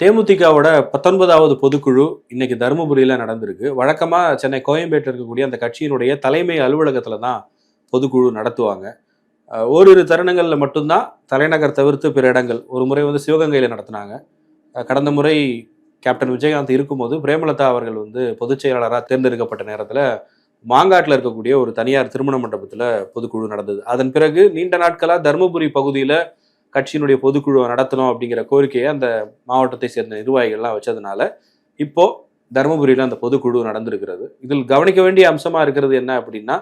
தேமுதிகவோட பத்தொன்பதாவது பொதுக்குழு இன்னைக்கு தருமபுரியில் நடந்திருக்கு. வழக்கமாக சென்னை கோயம்பேட்டில் இருக்கக்கூடிய அந்த கட்சியினுடைய தலைமை அலுவலகத்தில் தான் பொதுக்குழு நடத்துவாங்க. ஓரிரு தருணங்களில் மட்டும்தான் தலைநகர் தவிர்த்து பிற இடங்கள். ஒரு முறை வந்து சிவகங்கையில் நடத்தினாங்க. கடந்த முறை கேப்டன் விஜயகாந்த் இருக்கும்போது பிரேமலதா அவர்கள் வந்து பொதுச் செயலாளராக தேர்ந்தெடுக்கப்பட்ட நேரத்தில் மாங்காட்டில் இருக்கக்கூடிய ஒரு தனியார் திருமண மண்டபத்தில் பொதுக்குழு நடந்தது. அதன் பிறகு நீண்ட நாட்களாக தருமபுரி பகுதியில் கட்சியினுடைய பொதுக்குழுவை நடத்தணும் அப்படிங்கிற கோரிக்கையை அந்த மாவட்டத்தை சேர்ந்த நிர்வாகிகள்லாம் வச்சதுனால இப்போ தருமபுரியில் அந்த பொதுக்குழு நடந்திருக்கிறது. இதில் கவனிக்க வேண்டிய அம்சமாக இருக்கிறது என்ன அப்படின்னா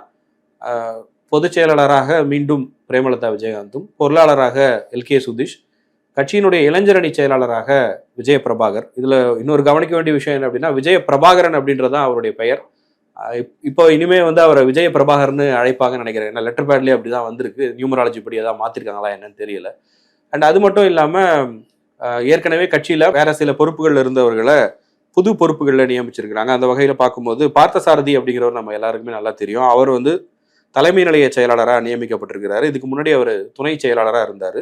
ஆஹ், பொதுச் செயலாளராக மீண்டும் பிரேமலதா விஜயகாந்தும் பொருளாளராக எல். கே. சுதீஷ் கட்சியினுடைய இளைஞரணி செயலாளராக விஜய பிரபாகர் இதில் இன்னொரு கவனிக்க வேண்டிய விஷயம் என்ன அப்படின்னா விஜய பிரபாகரன் அப்படின்றது தான் அவருடைய பெயர். இப்- இப்போ இனிமே வந்து அவரை விஜய பிரபாகர்னு அழைப்பாங்கன்னு நினைக்கிறேன். ஏன்னா லெட்டர் பேட்லேயே அப்படிதான் வந்திருக்கு. நியூமராலஜி படி ஏதாவது மாற்றிருக்காங்களா என்னன்னு தெரியல. அண்ட் அது மட்டும் இல்லாமல் ஏற்கனவே கட்சியில் வேற சில பொறுப்புகள் இருந்தவர்களை புது பொறுப்புகளில் நியமிச்சிருக்கிறாங்க. அந்த வகையில் பார்க்கும்போது பார்த்தசாரதி அப்படிங்கிறவர் நம்ம எல்லாருக்குமே நல்லா தெரியும். அவர் வந்து தலைமை நிலைய செயலாளராக நியமிக்கப்பட்டிருக்கிறாரு. இதுக்கு முன்னாடி அவர் துணை செயலாளராக இருந்தார்.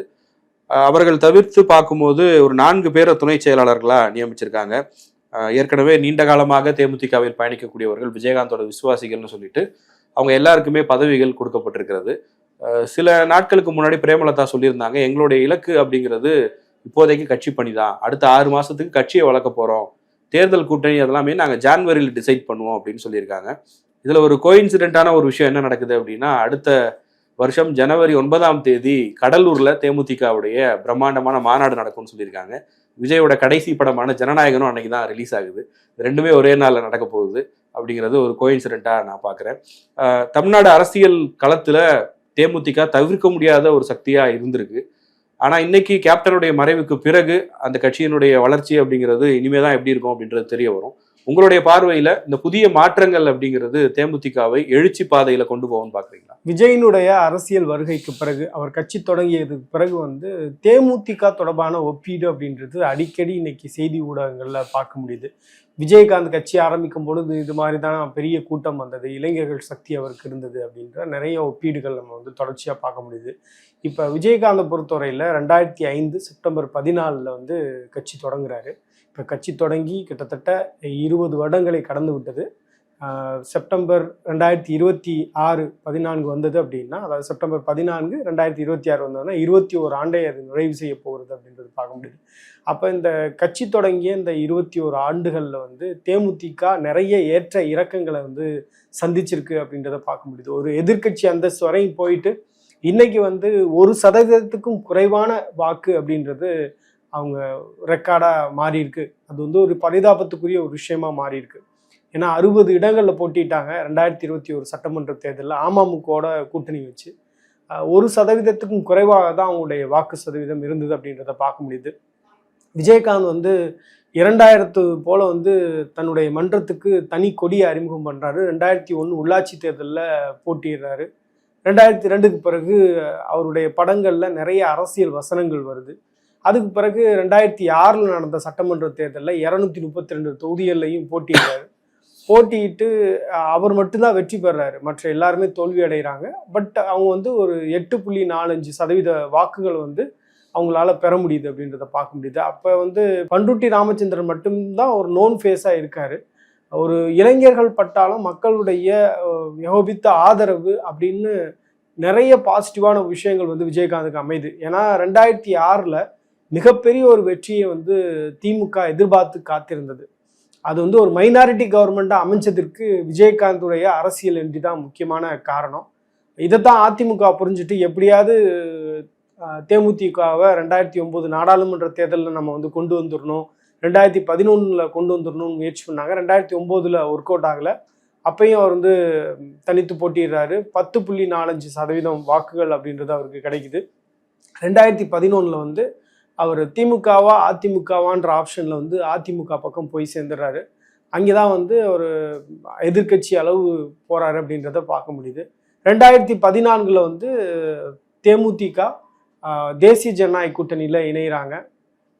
அவர்கள் தவிர்த்து பார்க்கும்போது ஒரு நான்கு பேரை துணை செயலாளர்களாக நியமிச்சிருக்காங்க. ஏற்கனவே நீண்ட காலமாக தேமுதிகவில் பயணிக்கக்கூடியவர்கள் விஜயகாந்தோட விசுவாசிகள்னு சொல்லிட்டு அவங்க எல்லாருக்குமே பதவிகள் கொடுக்கப்பட்டிருக்கிறது. சில நாட்களுக்கு முன்னாடி பிரேமலதா சொல்லியிருந்தாங்க எங்களுடைய இலக்கு அப்படிங்கிறது இப்போதைக்கு கட்சி பணி தான் அடுத்த ஆறு மாசத்துக்கு கட்சியை வளர்க்க போறோம். தேர்தல் கூட்டணி அதெல்லாமே நாங்கள் ஜான்வரியில் டிசைட் பண்ணுவோம் அப்படின்னு சொல்லியிருக்காங்க. இதுல ஒரு கோயின்சிடென்ட்டான ஒரு விஷயம் என்ன நடக்குது அப்படின்னா அடுத்த வருஷம் ஜனவரி ஒன்பதாம் தேதி கடலூர்ல தேமுதிகவுடைய பிரம்மாண்டமான மாநாடு நடக்கும்னு சொல்லியிருக்காங்க. விஜயோட கடைசி படமான ஜனநாயகனும் அன்னைக்கு தான் ரிலீஸ் ஆகுது. ரெண்டுமே ஒரே நாளில் நடக்க போகுது அப்படிங்கிறது ஒரு கோயின்சிடென்ட்டாக நான் பார்க்குறேன் தமிழ்நாடு அரசியல் களத்தில் தேமுதிக தவிர்க்க முடியாத ஒரு சக்தியாக இருந்திருக்கு. ஆனால் இன்னைக்கு கேப்டனுடைய மறைவுக்கு பிறகு அந்த கட்சியினுடைய வளர்ச்சி அப்படிங்கிறது இனிமேல் தான் எப்படி இருக்கும் அப்படின்றது தெரிய வரும். உங்களுடைய பார்வையில இந்த புதிய மாற்றங்கள் அப்படிங்கிறது தேமுதிகவை எழுச்சி பாதையில கொண்டு போகும்னு பாக்குறீங்களா? விஜயினுடைய அரசியல் வருகைக்கு பிறகு அவர் கட்சி தொடங்கியதுக்கு பிறகு வந்து தேமுதிக தொடர்பான ஒப்பீடு அப்படின்றது அடிக்கடி இன்னைக்கு செய்தி ஊடகங்கள்ல பார்க்க முடியுது. விஜயகாந்த் கட்சி ஆரம்பிக்கும் பொழுது இது மாதிரி தான் பெரிய கூட்டம் வந்தது. இளைஞர்கள் சக்தி அவருக்கு இருந்தது அப்படின்ற நிறைய ஒப்பீடுகள் நம்ம வந்து தொடர்ச்சியாக பார்க்க முடியுது. இப்போ விஜயகாந்தை பொறுத்தவரையில் ரெண்டாயிரத்தி ஐந்து செப்டம்பர் பதினாலில் வந்து கட்சி தொடங்குறாரு. இப்போ கட்சி தொடங்கி கிட்டத்தட்ட இருபது வருடங்களை கடந்து விட்டது. செப்டம்பர் ரெண்டாயிரத்தி இருபத்தி ஆறு பதினான்கு வந்தது அப்படின்னா அதாவது செப்டம்பர் பதினான்கு ரெண்டாயிரத்தி இருபத்தி ஆறு வந்ததுன்னா இருபத்தி ஒரு ஆண்டை அது நிறைவு செய்ய போகிறது அப்படின்றது பார்க்க முடியுது. அப்போ இந்த கட்சி தொடங்கிய இந்த இருபத்தி ஒரு ஆண்டுகளில் வந்து தேமுதிக நிறைய ஏற்ற இறக்கங்களை வந்து சந்திச்சிருக்கு அப்படின்றத பார்க்க முடியுது. ஒரு எதிர்க்கட்சி அந்தஸ்து வரையும் போயிட்டு இன்னைக்கு வந்து ஒரு சதவீதத்துக்கும் குறைவான வாக்கு அப்படின்றது அவங்க ரெக்கார்டாக மாறி இருக்கு அது வந்து ஒரு பரிதாபத்துக்குரிய ஒரு விஷயமா மாறி இருக்கு ஏன்னா அறுபது இடங்களில் போட்டிட்டாங்க ரெண்டாயிரத்தி இருபத்தி ஒரு சட்டமன்ற தேர்தலில் அமமுகோட கூட்டணி வச்சு. ஒரு சதவீதத்துக்கும் குறைவாக தான் அவங்களுடைய வாக்கு சதவீதம் இருந்தது அப்படின்றத பார்க்க முடியுது. விஜயகாந்த் வந்து இரண்டாயிரத்து போல வந்து தன்னுடைய மன்றத்துக்கு தனி கொடியை அறிமுகம் பண்ணுறாரு ரெண்டாயிரத்தி ஒன்று உள்ளாட்சி தேர்தலில் போட்டிடுறாரு ரெண்டாயிரத்தி ரெண்டுக்கு பிறகு அவருடைய படங்களில் நிறைய அரசியல் வசனங்கள் வருது. அதுக்கு பிறகு ரெண்டாயிரத்தி ஆறில் நடந்த சட்டமன்ற தேர்தலில் இரநூத்தி முப்பத்தி ரெண்டு தொகுதிகள்லையும் போட்டியிடுறாரு போட்டியிட்டு அவர் மட்டும்தான் வெற்றி பெறாரு. மற்ற எல்லாருமே தோல்வி அடைகிறாங்க பட் அவங்க வந்து ஒரு எட்டு புள்ளி நாலஞ்சு சதவீத வாக்குகள் வந்து அவங்களால பெற முடியுது அப்படின்றத பார்க்க முடியுது. அப்போ வந்து பண்ருட்டி ராமச்சந்திரன் மட்டும்தான் ஒரு நோன் ஃபேஸாக இருக்காரு. ஒரு இளைஞர்கள் பட்டாலும் மக்களுடைய யோபித்த ஆதரவு அப்படின்னு நிறைய பாசிட்டிவான விஷயங்கள் வந்து விஜயகாந்துக்கு அமையுது. ஏன்னா ரெண்டாயிரத்தி ஆறில் மிகப்பெரிய ஒரு வெற்றியை வந்து திமுக எதிர்பார்த்து காத்திருந்தது. அது வந்து ஒரு மைனாரிட்டி கவர்மெண்ட்டாக அமைஞ்சதற்கு விஜயகாந்துடைய அரசியல் என்று தான் முக்கியமான காரணம். இதைத்தான் அதிமுக புரிஞ்சுட்டு எப்படியாவது தேமுதிகவை ரெண்டாயிரத்தி ஒம்பது நாடாளுமன்ற தேர்தலில் நம்ம வந்து கொண்டு வந்துடணும் ரெண்டாயிரத்தி பதினொன்றில் கொண்டு வந்துடணும்னு முயற்சி பண்ணாங்க. ரெண்டாயிரத்தி ஒம்போதில் ஒர்க் அவுட் ஆகலை. அப்பையும் அவர் வந்து தனித்து போட்டிடுறாரு பத்து புள்ளி நாலஞ்சு சதவீதம் வாக்குகள் அப்படின்றது அவருக்கு கிடைக்குது. ரெண்டாயிரத்தி பதினொன்றில் வந்து அவர் திமுகவா அதிமுகவான்ற ஆப்ஷனில் வந்து அதிமுக பக்கம் போய் சேர்ந்துடுறாரு. அங்கே தான் வந்து ஒரு எதிர்க்கட்சி அளவு போகிறாரு அப்படின்றத பார்க்க முடியுது. ரெண்டாயிரத்தி பதினான்கில் வந்து தேமுதிக தேசிய ஜனநாயக கூட்டணியில் இணைகிறாங்க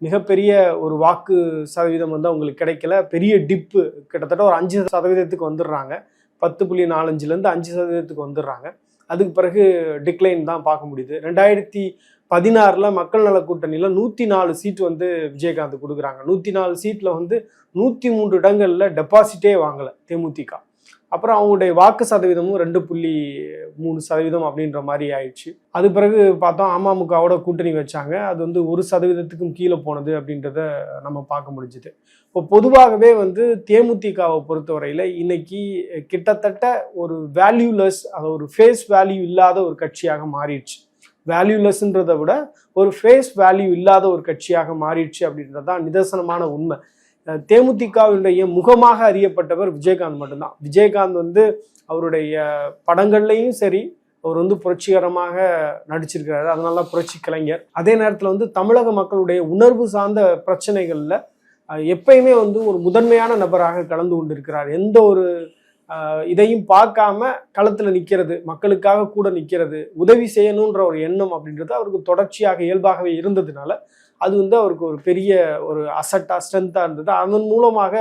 மிகப்பெரிய ஒரு வாக்கு சதவீதம் வந்து அவங்களுக்கு கிடைக்கல. பெரிய டிப்பு கிட்டத்தட்ட ஒரு அஞ்சு சதவீதத்துக்கு வந்துடுறாங்க. பத்து புள்ளி நாலஞ்சுலேருந்து அஞ்சு சதவீதத்துக்கு வந்துடுறாங்க. அதுக்கு பிறகு டிக்ளைன் தான் பார்க்க முடியுது. ரெண்டாயிரத்தி பதினாறில் மக்கள் நல கூட்டணியில் நூற்றி நாலு சீட் வந்து விஜயகாந்த் கொடுக்குறாங்க. நூற்றி நாலு சீட்டில் வந்து நூற்றி மூன்று இடங்களில் டெபாசிட்டே வாங்கலை தேமுதிக. அப்புறம் அவங்களுடைய வாக்கு சதவீதமும் ரெண்டு புள்ளி மூணு சதவீதம் அப்படின்ற மாதிரி ஆயிடுச்சு. அது பிறகு பார்த்தோம் அமமுகவோட கூட்டணி வச்சாங்க. அது வந்து ஒரு சதவீதத்துக்கும் கீழே போனது அப்படின்றத நம்ம பார்க்க முடிஞ்சுது. இப்போ பொதுவாகவே வந்து தேமுதிகவை பொறுத்தவரையில் இன்னைக்கு கிட்டத்தட்ட ஒரு வேல்யூலெஸ் அது ஒரு ஃபேஸ் வேல்யூ இல்லாத ஒரு கட்சியாக மாறிடுச்சு. வேல்யூலெஸ்ன்றதை விட ஒரு ஃபேஸ் வேல்யூ இல்லாத ஒரு கட்சியாக மாறிடுச்சு அப்படின்றது தான் நிதர்சனமான உண்மை. தேமுதிகவினுடைய முகமாக அறியப்பட்டவர் விஜயகாந்த் மட்டும்தான். விஜயகாந்த் வந்து அவருடைய படங்கள்லையும் சரி அவர் வந்து புரட்சிகரமாக நடிச்சிருக்கிறாரு. அதனால புரட்சி கலைஞர். அதே நேரத்தில் வந்து தமிழக மக்களுடைய உணர்வு சார்ந்த பிரச்சனைகளில் எப்பயுமே வந்து ஒரு முதன்மையான நபராக கலந்து கொண்டிருக்கிறார். எந்த ஒரு இதையும் பார்க்காம களத்தில் நிற்கிறது மக்களுக்காக கூட நிற்கிறது உதவி செய்யணுன்ற ஒரு எண்ணம் அப்படின்றது அவருக்கு தொடர்ச்சியாக இயல்பாகவே இருந்ததுனால அது வந்து அவருக்கு ஒரு பெரிய ஒரு அசட்டாக ஸ்ட்ரென்த்தாக இருந்தது. அதன் மூலமாக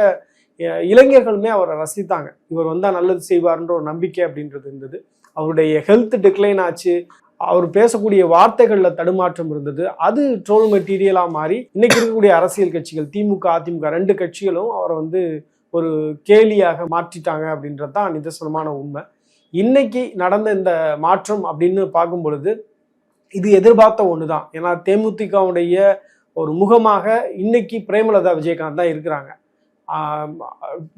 இளைஞர்களுமே அவரை ரசித்தாங்க. இவர் வந்தால் நல்லது செய்வார்ன்ற ஒரு நம்பிக்கை அப்படின்றது இருந்தது. அவருடைய ஹெல்த் டிக்ளைன் ஆச்சு. அவர் பேசக்கூடிய வார்த்தைகளில் தடுமாற்றம் இருந்தது. அது ட்ரோல் மெட்டீரியலாக மாறி இன்னைக்கு இருக்கக்கூடிய அரசியல் கட்சிகள் திமுக அதிமுக ரெண்டு கட்சிகளும் அவரை வந்து ஒரு கேலியாக மாற்றிட்டாங்க அப்படின்றது தான் நிதர்சனமான உண்மை. இன்னைக்கு நடந்த இந்த மாற்றம் அப்படின்னு பார்க்கும் பொழுது இது எதிர்பார்த்த ஒன்று தான் ஏன்னா தேமுதிகவுடைய ஒரு முகமாக இன்னைக்கு பிரேமலதா விஜயகாந்த் தான் இருக்கிறாங்க.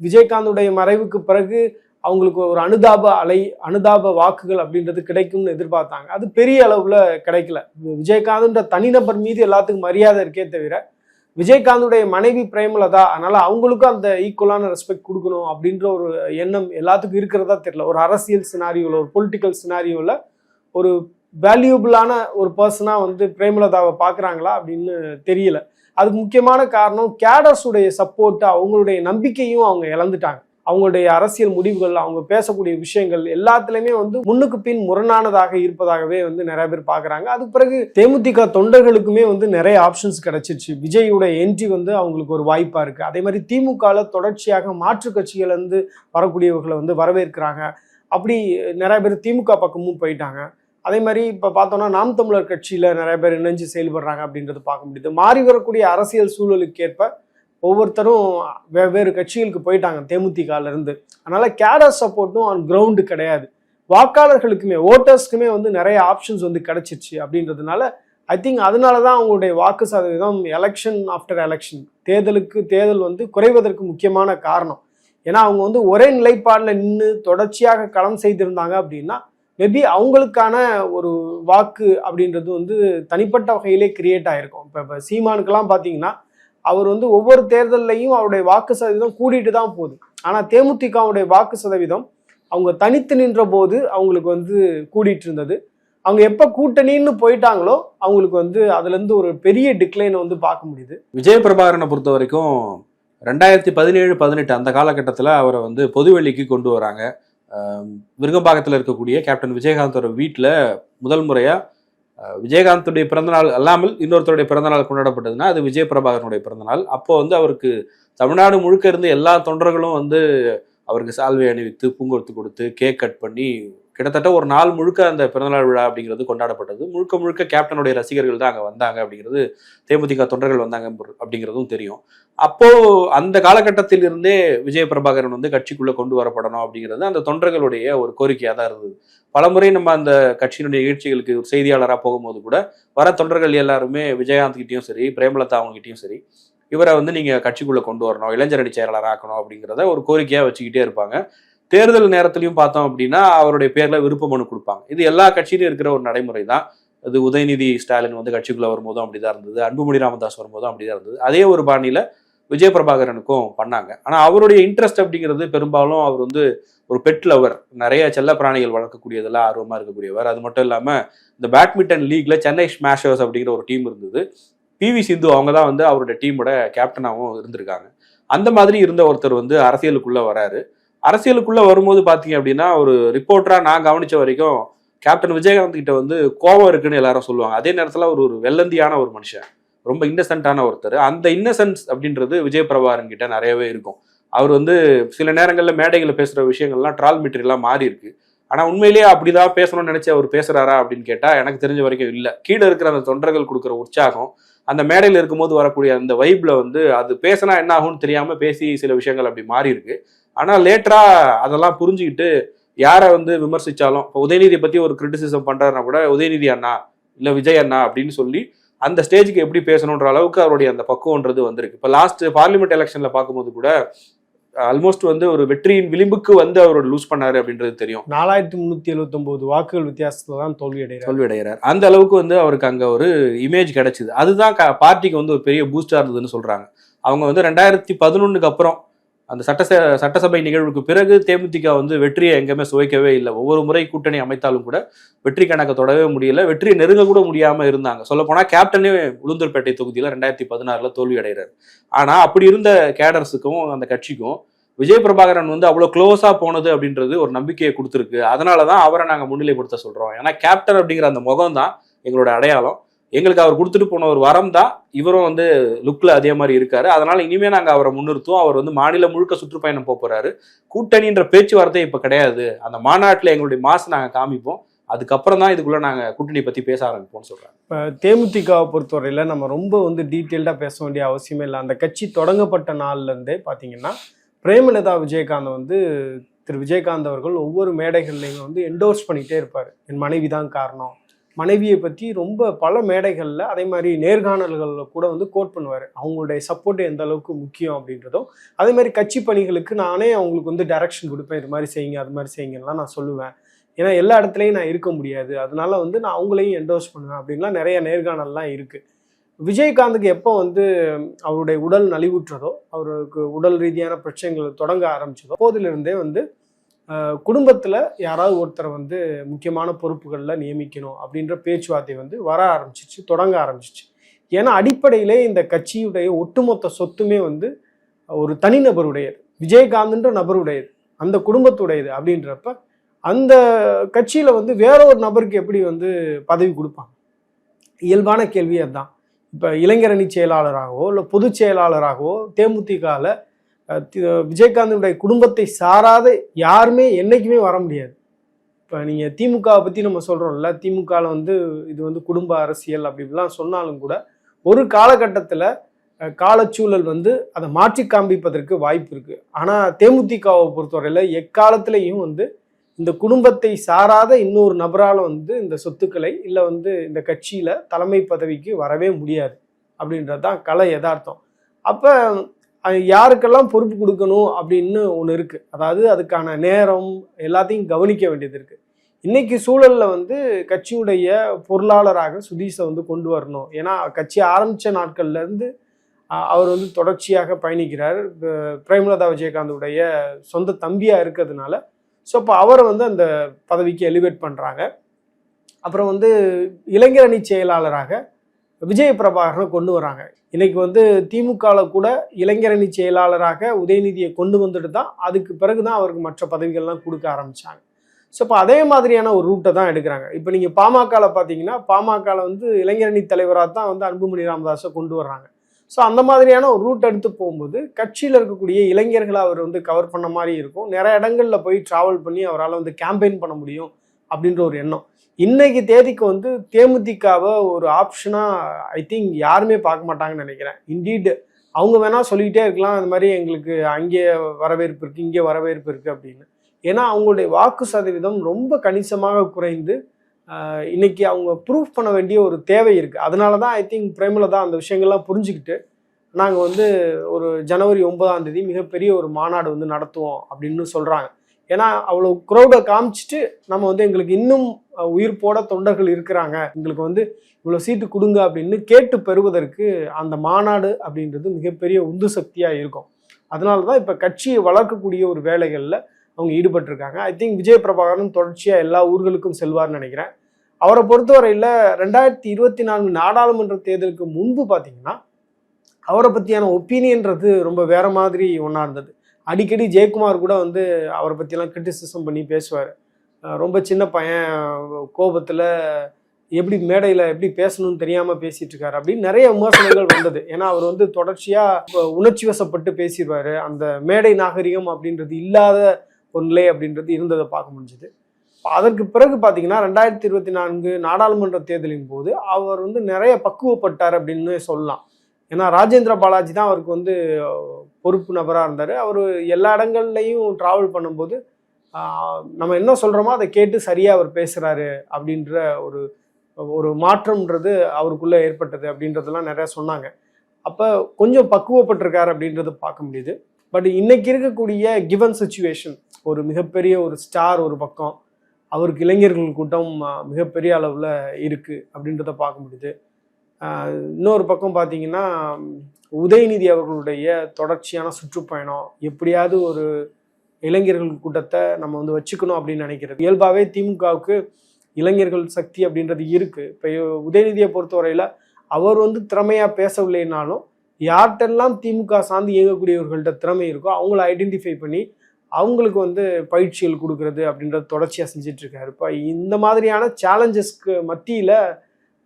விஜயகாந்துடைய மறைவுக்கு பிறகு அவங்களுக்கு ஒரு அனுதாப அலை அனுதாப வாக்குகள் அப்படின்றது கிடைக்கும்னு எதிர்பார்த்தாங்க. அது பெரிய அளவில் கிடைக்கல. விஜயகாந்த்ன்ற தனிநபர் மீது எல்லாத்துக்கும் மரியாதை இருக்கே தவிர விஜயகாந்துடைய மனைவி பிரேமலதா அதனால அவங்களுக்கும் அந்த ஈக்குவலான ரெஸ்பெக்ட் கொடுக்கணும் அப்படின்ற ஒரு எண்ணம் எல்லாத்துக்கும் இருக்கிறதா தெரியல. ஒரு அரசியல் சினாரியோவில் ஒரு பொலிட்டிக்கல் சினாரியோவில் ஒரு வேல்யூபிளான ஒரு பர்சனாக வந்து பிரேமலதாவை பார்க்குறாங்களா அப்படின்னு தெரியல. அதுக்கு முக்கியமான காரணம் கேடர்ஸுடைய சப்போர்ட்டு அவங்களுடைய நம்பிக்கையும் அவங்க இழந்துட்டாங்க. அவங்களுடைய அரசியல் முடிவுகள் அவங்க பேசக்கூடிய விஷயங்கள் எல்லாத்துலேயுமே வந்து முன்னுக்கு பின் முரணானதாக இருப்பதாகவே வந்து நிறைய பேர் பார்க்குறாங்க. அதுக்கு பிறகு தேமுதிக தொண்டர்களுக்குமே வந்து நிறைய ஆப்ஷன்ஸ் கிடைச்சிருச்சு. விஜயோட என்ட்ரி வந்து அவங்களுக்கு ஒரு வாய்ப்பாக இருக்குது அதே மாதிரி திமுகவில் தொடர்ச்சியாக மாற்று கட்சிகள் வரக்கூடியவர்களை வந்து வரவேற்கிறாங்க. அப்படி நிறைய பேர் திமுக பக்கமும் போயிட்டாங்க. அதே மாதிரி இப்போ பார்த்தோம்னா நாம் தமிழர் கட்சியில் நிறைய பேர் இணைஞ்சு செயல்படுறாங்க அப்படின்றது பார்க்க முடியுது. மாறி வரக்கூடிய அரசியல் சூழலுக்கு ஏற்ப ஒவ்வொருத்தரும் வெவ்வேறு கட்சிகளுக்கு போயிட்டாங்க தேமுதிகாலேருந்து. அதனால் கேடர் சப்போர்ட்டும் ஆன் கிரவுண்டு கிடையாது. வாக்காளர்களுக்குமே ஓட்டர்ஸ்க்குமே வந்து நிறைய ஆப்ஷன்ஸ் வந்து கிடைச்சிச்சு அப்படின்றதுனால ஐ திங்க் அதனால தான் அவங்களுடைய வாக்கு சதவீதம் எலெக்ஷன் ஆஃப்டர் எலெக்ஷன் தேர்தலுக்கு தேர்தல் வந்து குறைவதற்கு முக்கியமான காரணம். ஏன்னா அவங்க வந்து ஒரே நிலைப்பாடில் நின்று தொடர்ச்சியாக களம் செய்திருந்தாங்க அப்படின்னா மேபி அவங்களுக்கான ஒரு வாக்கு அப்படின்றது வந்து தனிப்பட்ட வகையிலே கிரியேட் ஆகிருக்கும் இப்போ இப்போ சீமானுக்கெல்லாம் பார்த்தீங்கன்னா அவர் வந்து ஒவ்வொரு தேர்தல்லையும் அவருடைய வாக்கு சதவீதம் கூடிட்டு தான் போகுது. ஆனால் தேமுதிகவுடைய வாக்கு சதவீதம் அவங்க தனித்து நின்ற போது அவங்களுக்கு வந்து கூடிட்டு இருந்தது. அவங்க எப்போ கூட்டணின்னு போயிட்டாங்களோ அவங்களுக்கு வந்து அதுலேருந்து ஒரு பெரிய டிக்ளைனை வந்து பார்க்க முடியுது. விஜய பிரபாகரனை பொறுத்த வரைக்கும் ரெண்டாயிரத்தி பதினேழு பதினெட்டு அந்த காலகட்டத்தில் அவரை வந்து பொதுவெளிக்கு கொண்டு வராங்க. விருங்கம்பாக்கத்தில் இருக்கக்கூடிய கேப்டன் விஜயகாந்தோட வீட்டில் முதல் முறையாக விஜயகாந்துடைய பிறந்தநாள் அல்லாமல் இன்னொருத்தருடைய பிறந்தநாள் கொண்டாடப்பட்டதுன்னா அது விஜய பிரபாகரனுடைய பிறந்தநாள். அப்போ வந்து அவருக்கு தமிழ்நாடு முழுக்க இருந்து எல்லா தொண்டர்களும் வந்து அவருக்கு சால்வை அணிவித்து பூங்கொடுத்து கொடுத்து கேக் கட் பண்ணி கிட்டத்தட்ட ஒரு நாள் முழுக்க அந்த பிறந்தநாள் விழா அப்படிங்கிறது கொண்டாடப்பட்டது. முழுக்க முழுக்க கேப்டனுடைய ரசிகர்கள் தான் அங்கே வந்தாங்க அப்படிங்கிறது தேமுதிக தொண்டர்கள் வந்தாங்க அப்படிங்கிறதும் தெரியும். அப்போ அந்த காலகட்டத்தில் இருந்தே விஜய பிரபாகரன் வந்து கட்சிக்குள்ள கொண்டு வரப்படணும் அப்படிங்கிறது அந்த தொண்டர்களுடைய ஒரு கோரிக்கையாக தான் இருந்தது. பலமுறை நம்ம அந்த கட்சியினுடைய நிகழ்ச்சிகளுக்கு ஒரு செய்தியாளராக போகும்போது கூட வர தொண்டர்கள் எல்லாருமே விஜயகாந்த் கிட்டேயும் சரி பிரேமலதா அவங்ககிட்டயும் சரி இவரை வந்து நீங்கள் கட்சிக்குள்ளே கொண்டு வரணும் இளைஞரணி செயலாளராக ஆக்கணும் அப்படிங்கிறத ஒரு கோரிக்கையாக வச்சுக்கிட்டே இருப்பாங்க. தேர்தல் நேரத்திலையும் பார்த்தோம் அப்படின்னா அவருடைய பேர்ல விருப்ப மனு கொடுப்பாங்க. இது எல்லா கட்சியிலும் இருக்கிற ஒரு நடைமுறை தான் அது உதயநிதி ஸ்டாலின் வந்து கட்சிக்குள்ள வரும்போதும் அப்படிதான் இருந்தது. அன்புமணி ராமதாஸ் வரும்போதும் அப்படிதான் இருந்தது. அதே ஒரு பாணியில விஜய பிரபாகரனுக்கும் பண்ணாங்க. ஆனா அவருடைய இன்ட்ரெஸ்ட் அப்படிங்கிறது பெரும்பாலும் அவர் வந்து ஒரு பெட் லவர் நிறைய செல்ல பிராணிகள் வளர்க்கக்கூடியதுல ஆர்வமா இருக்கக்கூடியவர். அது மட்டும் இல்லாம இந்த பேட்மிண்டன் லீக்ல சென்னை ஸ்மாஷர்ஸ் அப்படிங்கிற ஒரு டீம் இருந்தது. பிவி சிந்து அவங்க தான் வந்து அவருடைய டீமோட கேப்டனாகவும் இருந்திருக்காங்க. அந்த மாதிரி இருந்த ஒருத்தர் வந்து அரசியலுக்குள்ள வராரு. அரசியலுக்குள்ள வரும்போது பாத்தீங்க அப்படின்னா ஒரு ரிப்போர்ட்டரா நான் கவனிச்ச வரைக்கும் கேப்டன் விஜயகாந்த் கிட்ட வந்து கோபம் இருக்குன்னு எல்லாரும் சொல்லுவாங்க. அதே நேரத்துல ஒரு ஒரு வெள்ளந்தியான ஒரு மனுஷன். ரொம்ப இன்னசென்ட்டான ஒருத்தர். அந்த இன்னசென்ஸ் அப்படின்றது விஜய் பிரபாகரன் கிட்ட நிறையவே இருக்கும். அவர் வந்து சில நேரங்களில் மேடைகளில் பேசுகிற விஷயங்கள்லாம் ட்ரால் மெட்டீரியலாக மாறி இருக்கு. ஆனால் உண்மையிலேயே அப்படிதான் பேசணும்னு நினச்சி அவர் பேசுகிறாரா அப்படின்னு கேட்டால் எனக்கு தெரிஞ்ச வரைக்கும் இல்லை. கீழே இருக்கிற அந்த தொண்டர்கள் கொடுக்குற உற்சாகம் அந்த மேடையில் இருக்கும்போது வரக்கூடிய அந்த வைப்பில் வந்து அது பேசினா என்ன ஆகும்னு தெரியாமல் பேசி சில விஷயங்கள் அப்படி மாறி இருக்கு. ஆனா லேட்டரா அதெல்லாம் புரிஞ்சுக்கிட்டு யாரை வந்து விமர்சிச்சாலும் இப்போ உதயநிதியை பத்தி ஒரு கிரிட்டிசிசம் பண்றாருன்னா கூட உதயநிதி அண்ணா இல்ல விஜய் அண்ணா அப்படின்னு சொல்லி அந்த ஸ்டேஜுக்கு எப்படி பேசணுன்ற அளவுக்கு அவருடைய அந்த பக்குவன்றது வந்திருக்கு. இப்போ லாஸ்ட் பார்லிமெண்ட் எலெக்ஷன்ல பார்க்கும்போது கூட ஆல்மோஸ்ட் வந்து ஒரு வெற்றியின் விளிம்புக்கு வந்து அவர் லூஸ் பண்ணாரு அப்படின்றது தெரியும். நாலாயிரத்தி முன்னூத்தி எழுபத்தி ஒன்பது வாக்குகள் வித்தியாசத்துல தான் தோல்வி அடைகிறார் தோல்வி அடைகிறார் அந்த அளவுக்கு வந்து அவருக்கு அங்க ஒரு இமேஜ் கிடைச்சது. அதுதான் பார்ட்டிக்கு வந்து ஒரு பெரிய பூஸ்டா இருந்ததுன்னு சொல்றாங்க. அவங்க வந்து ரெண்டாயிரத்தி பதினொன்னுக்கு அப்புறம் அந்த சட்டச சட்டசபை நிகழ்வுக்கு பிறகு தேமுதிக வந்து வெற்றியை எங்கேயுமே சுவைக்கவே இல்லை. ஒவ்வொரு முறை கூட்டணி அமைத்தாலும் கூட வெற்றி கணக்கை தொடவே முடியல. வெற்றியை நெருங்க கூட முடியாமல் இருந்தாங்க. சொல்லப்போனால் கேப்டனே உளுந்தூர்பேட்டை தொகுதியில் ரெண்டாயிரத்தி பதினாறில் தோல்வி அடைகிறார் ஆனால் அப்படி இருந்த கேடர்ஸுக்கும் அந்த கட்சிக்கும் விஜய் பிரபாகரன் வந்து அவ்வளோ க்ளோஸாக போனது அப்படின்றது ஒரு நம்பிக்கையை கொடுத்துருக்கு. அதனாலதான் அவரை நாங்கள் முன்னிலைப்படுத்த சொல்கிறோம் ஏன்னா கேப்டன் அப்படிங்கிற அந்த முகம் தான் எங்களோட அடையாளம். எங்களுக்கு அவர் கொடுத்துட்டு போன ஒரு வரம் தான் இவரும் வந்து லுக்ல அதே மாதிரி இருக்காரு. அதனால இனிமே நாங்கள் அவரை முன்னிறுத்துவோம். அவர் வந்து மாநிலம் முழுக்க சுற்றுப்பயணம் போக போறாரு. கூட்டணின்ற பேச்சுவார்த்தை இப்ப கிடையாது. அந்த மாநாட்டில் எங்களுடைய மாசு நாங்கள் காமிப்போம். அதுக்கப்புறம் தான் இதுக்குள்ள நாங்கள் கூட்டணி பத்தி பேச ஆரம்பிப்போம்னு சொல்றாங்க இப்போ தேமுதிகவை பொறுத்தவரையில் நம்ம ரொம்ப வந்து டீட்டெயில்டாக பேச வேண்டிய அவசியமே இல்லை. அந்த கட்சி தொடங்கப்பட்ட நாள்லேருந்தே பார்த்தீங்கன்னா பிரேமலதா விஜயகாந்த் வந்து திரு விஜயகாந்த் அவர்கள் ஒவ்வொரு மேடைகள்லையும் வந்து என்டோர்ஸ் பண்ணிகிட்டே இருப்பார். என் மனைவி தான் காரணம். மனைவியை பற்றி ரொம்ப பல மேடைகளில் அதே மாதிரி நேர்காணல்களில் கூட வந்து கோட் பண்ணுவார். அவங்களுடைய சப்போர்ட் எந்த அளவுக்கு முக்கியம் அப்படின்றதும் அதே மாதிரி கட்சி பணிகளுக்கு நானே அவங்களுக்கு வந்து டைரக்ஷன் கொடுப்பேன். இது மாதிரி செய்யுங்க அது மாதிரி செய்யுங்கலாம் நான் சொல்லுவேன். ஏன்னா எல்லா இடத்துலையும் நான் இருக்க முடியாது. அதனால வந்து நான் அவங்களையும் என்டோர்ஸ் பண்ணுவேன் அப்படின்லாம் நிறைய நேர்காணல்லாம் இருக்குது விஜயகாந்துக்கு எப்போ வந்து அவருடைய உடல் நலிவுற்றதோ அவருக்கு உடல் ரீதியான பிரச்சனைகள் தொடங்க ஆரம்பிச்சதோ அப்போதிலிருந்தே வந்து குடும்பத்தில் யாராவது ஒருத்தரை வந்து முக்கியமான பொறுப்புகளில் நியமிக்கணும் அப்படின்ற பேச்சுவார்த்தை வந்து வர ஆரம்பிச்சிச்சு தொடங்க ஆரம்பிச்சிச்சு. ஏன்னா அடிப்படையிலே இந்த கட்சியுடைய ஒட்டுமொத்த சொத்துமே வந்து ஒரு தனிநபருடையது. விஜயகாந்த்ன்ற நபருடையது. அந்த குடும்பத்துடையது அப்படின்றப்ப அந்த கட்சியில் வந்து வேற ஒரு நபருக்கு எப்படி வந்து பதவி கொடுப்பாங்க? இயல்பான கேள்வி அதுதான். இப்போ இளைஞரணி செயலாளராகவோ இல்லை பொதுச் செயலாளராகவோ தேமுதிகவில் விஜயகாந்தனுடைய குடும்பத்தை சாராத யாருமே என்னைக்குமே வர முடியாது. இப்போ நீங்கள் திமுகவை பற்றி நம்ம சொல்கிறோம்ல திமுகவில் வந்து இது வந்து குடும்ப அரசியல் அப்படிலாம் சொன்னாலும் கூட ஒரு காலகட்டத்தில் காலச்சூழல் வந்து அதை மாற்றி காண்பிப்பதற்கு வாய்ப்பு இருக்குது ஆனால் தேமுதிகவை பொறுத்தவரையில் எக்காலத்திலையும் வந்து இந்த குடும்பத்தை சாராத இன்னொரு நபரால் வந்து இந்த சொத்துக்களை இல்லை வந்து இந்த கட்சியில் தலைமை பதவிக்கு வரவே முடியாது அப்படின்றது தான் கலை யதார்த்தம். அப்போ யாருக்கெல்லாம் பொறுப்பு கொடுக்கணும் அப்படின்னு ஒன்று இருக்குது அதாவது அதுக்கான நேரம் எல்லாத்தையும் கவனிக்க வேண்டியது இருக்குது இன்னைக்கு சூழலில் வந்து கட்சியுடைய பொருளாளராக சுதீஷை வந்து கொண்டு வரணும். ஏன்னா கட்சி ஆரம்பித்த நாட்கள்லேருந்து அவர் வந்து தொடர்ச்சியாக பயணிக்கிறார். பிரேமலதா விஜயகாந்துடைய சொந்த தம்பியாக இருக்கிறதுனால. ஸோ அப்போ அவரை வந்து அந்த பதவிக்கு எலிவேட் பண்ணுறாங்க அப்புறம் வந்து இளைஞரணி செயலாளராக விஜய பிரபாகரனை கொண்டு வராங்க. இன்னைக்கு வந்து திமுகவில் கூட இளைஞரணி செயலாளராக உதயநிதியை கொண்டு வந்துட்டு தான் அதுக்கு பிறகு தான் அவருக்கு மற்ற பதவிகள்லாம் கொடுக்க ஆரம்பித்தாங்க ஸோ இப்போ அதே மாதிரியான ஒரு ரூட்டை தான் எடுக்கிறாங்க. இப்போ நீங்கள் பாமகவில் பார்த்தீங்கன்னா பாமகவில் வந்து இளைஞரணி தலைவராக தான் வந்து அன்புமணி ராமதாஸை கொண்டு வர்றாங்க. ஸோ அந்த மாதிரியான ஒரு ரூட் எடுத்து போகும்போது கட்சியில் இருக்கக்கூடிய இளைஞர்களை அவர் வந்து கவர் பண்ண மாதிரி இருக்கும். நிறைய இடங்களில் போய் ட்ராவல் பண்ணி அவரால் வந்து கேம்பெயின் பண்ண முடியும். அப்படின்ற ஒரு எண்ணம். இன்னைக்கு தேதிக்கு வந்து தேமுதிகாவை ஒரு ஆப்ஷனாக ஐ திங்க் யாருமே பார்க்க மாட்டாங்கன்னு நினைக்கிறேன். இண்டீட் அவங்க வேணா சொல்லிக்கிட்டே இருக்கலாம். அந்த மாதிரி எங்களுக்கு அங்கே வரவேற்பு இருக்குது இங்கே வரவேற்பு இருக்குது அப்படின்னு. ஏன்னா அவங்களுடைய வாக்கு சதவீதம் ரொம்ப கணிசமாக குறைந்து இன்னைக்கு அவங்க ப்ரூஃப் பண்ண வேண்டிய ஒரு தேவை இருக்குது அதனால தான் ஐ திங்க் தான் அந்த விஷயங்கள்லாம் புரிஞ்சுக்கிட்டு நாங்கள் வந்து ஒரு ஜனவரி ஒன்பதாம் தேதி மிகப்பெரிய ஒரு மாநாடு வந்து நடத்துவோம் அப்படின்னு சொல்கிறாங்க ஏன்னா அவ்வளோ க்ரௌடை காமிச்சிட்டு நம்ம வந்து எங்களுக்கு இன்னும் உயிர் போட தொண்டர்கள் இருக்கிறாங்க. எங்களுக்கு வந்து இவ்வளோ சீட்டு கொடுங்க அப்படின்னு கேட்டு பெறுவதற்கு அந்த மாநாடு அப்படின்றது மிகப்பெரிய உந்து சக்தியாக இருக்கும். அதனால தான் இப்போ கட்சியை வளர்க்கக்கூடிய ஒரு வேலைகளில் அவங்க ஈடுபட்டிருக்காங்க. ஐ திங்க் விஜய் பிரபாகரன் தொடர்ச்சியாக எல்லா ஊர்களுக்கும் செல்வார்னு நினைக்கிறேன். அவரை பொறுத்தவரையில் ரெண்டாயிரத்தி இருபத்தி நான்கு நாடாளுமன்ற தேர்தலுக்கு முன்பு பார்த்தீங்கன்னா அவரை பற்றியான ஒப்பீனியன்றது ரொம்ப வேற மாதிரி ஒன்றா இருந்தது. அடிக்கடி ஜெயக்குமார் கூட வந்து அவரை பற்றிலாம் கிரிட்டிசிசம் பண்ணி பேசுவார். ரொம்ப சின்ன பையன் கோபத்தில் எப்படி மேடையில் எப்படி பேசணும்னு தெரியாமல் பேசிகிட்டு இருக்காரு அப்படின்னு நிறைய விமர்சனங்கள் வந்தது. ஏன்னா அவர் வந்து தொடர்ச்சியாக உணர்ச்சி வசப்பட்டு பேசிடுவார். அந்த மேடை நாகரிகம் அப்படின்றது இல்லாத ஒரு நிலை அப்படின்றது இருந்ததை பார்க்க முடிஞ்சுது. அதற்கு பிறகு பார்த்தீங்கன்னா ரெண்டாயிரத்தி இருபத்தி நான்கு நாடாளுமன்ற தேர்தலின் போது அவர் வந்து நிறைய பக்குவப்பட்டார் அப்படின்னு சொல்லலாம். ஏன்னா ராஜேந்திர பாலாஜி தான் அவருக்கு வந்து பொறுப்பு நபராக இருந்தார். அவர் எல்லா இடங்கள்லையும் ட்ராவல் பண்ணும்போது நம்ம என்ன சொல்கிறோமோ அதை கேட்டு சரியாக அவர் பேசுகிறாரு அப்படின்ற ஒரு ஒரு மாற்றம்ன்றது அவருக்குள்ளே ஏற்பட்டது அப்படின்றதெல்லாம் நிறையா சொன்னாங்க. அப்போ கொஞ்சம் பக்குவப்பட்டிருக்காரு அப்படின்றத பார்க்க முடியுது. பட் இன்னைக்கு இருக்கக்கூடிய கிவன் சுச்சுவேஷன் ஒரு மிகப்பெரிய ஒரு ஸ்டார் ஒரு பக்கம் அவருக்கு இளைஞர்கள் கூட்டம் மிகப்பெரிய அளவில் இருக்குது அப்படின்றத பார்க்க முடியுது. இன்னொரு பக்கம் பார்த்தீங்கன்னா உதயநிதி அவர்களுடைய தொடர்ச்சியான சுற்றுப்பயணம் எப்படியாவது ஒரு இளைஞர்கள் கூட்டத்தை நம்ம வந்து வச்சுக்கணும் அப்படின்னு நினைக்கிறது. இயல்பாகவே திமுகவுக்கு இளைஞர்கள் சக்தி அப்படின்றது இருக்குது இப்போ உதயநிதியை பொறுத்தவரையில் அவர் வந்து திறமையாக பேசவில்லைனாலும் யார்கிட்டெல்லாம் திமுக சார்ந்து இயங்கக்கூடியவர்கள்ட்ட திறமை இருக்கோ அவங்கள ஐடென்டிஃபை பண்ணி அவங்களுக்கு வந்து பயிற்சிகள் கொடுக்கறது அப்படின்றத தொடர்ச்சியாக செஞ்சிட்ருக்காரு இப்போ இந்த மாதிரியான சேலஞ்சஸ்க்கு மத்தியில்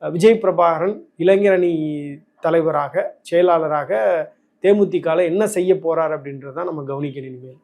விஜய் பிரபாகரன் இளைஞரணி தலைவராக செயலாளராக தேமுதிகால என்ன செய்ய போறார் அப்படின்றத நம்ம கவனிக்கணும் இனிமேல்.